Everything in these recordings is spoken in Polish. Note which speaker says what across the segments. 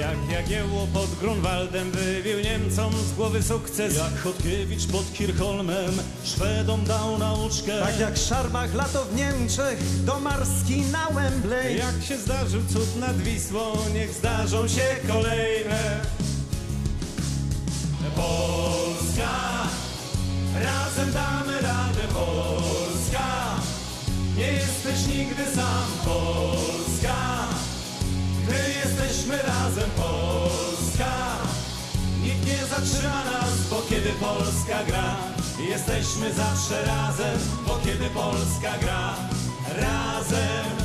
Speaker 1: Jak Jagiełło pod Grunwaldem wybił Niemcom z głowy sukces.
Speaker 2: Jak Chodkiewicz pod Kirchholmem Szwedom dał nauczkę
Speaker 3: Tak jak Szarbach lato w Niemczech, Domarski na Wembley.
Speaker 1: Jak się zdarzył cud nad Wisłą, niech zdarzą się kolejne. Polska, razem damy radę, Polska. Nie jesteś nigdy sam, Polska. Nikt nie zatrzyma nas, bo kiedy Polska gra, jesteśmy zawsze razem, bo kiedy Polska gra, razem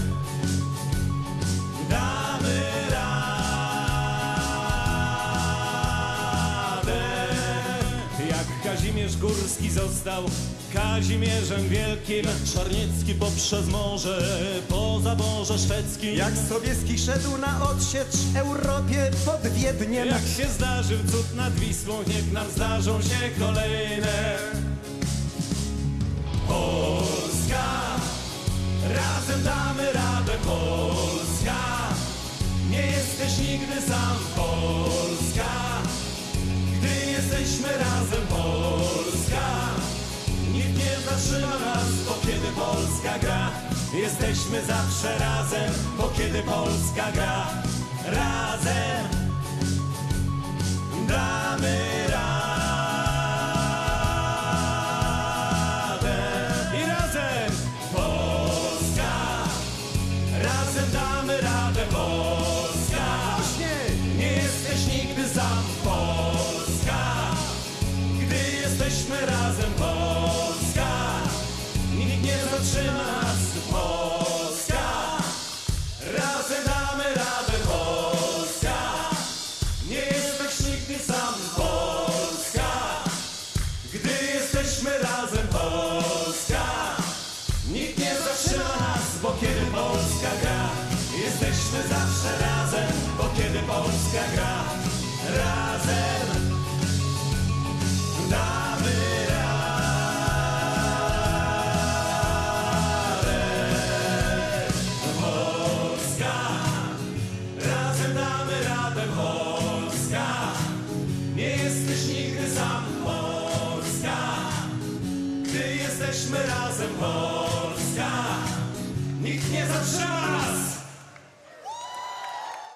Speaker 1: Kazimierz Górski został Kazimierzem Wielkim,
Speaker 2: Czarniecki poprzez morze Po zaborze szwedzkim
Speaker 3: Jak Sobieski szedł na odsiecz Europie pod Wiedniem.
Speaker 1: jak się zdarzył cud nad Wisłą, niech nam zdarzą się kolejne. Polska, razem damy radę, Polska. Nie jesteś nigdy sam, Polska. Zatrzyma nas, bo kiedy Polska gra, jesteśmy zawsze razem, bo kiedy Polska gra, razem damy radę. I razem Polska, razem damy radę, Polska.
Speaker 3: Nie
Speaker 1: jesteś nigdy sam, Polska. Gdy jesteśmy razem, Zatrzyma nas, Polska. Razem damy radę, Polska. Nie jesteś nigdy sam, Polska. Gdy jesteśmy razem, Polska. Nikt nie zatrzyma nas, bo kiedy Polska gra, jesteśmy zawsze razem, bo kiedy Polska gra, jesteśmy razem.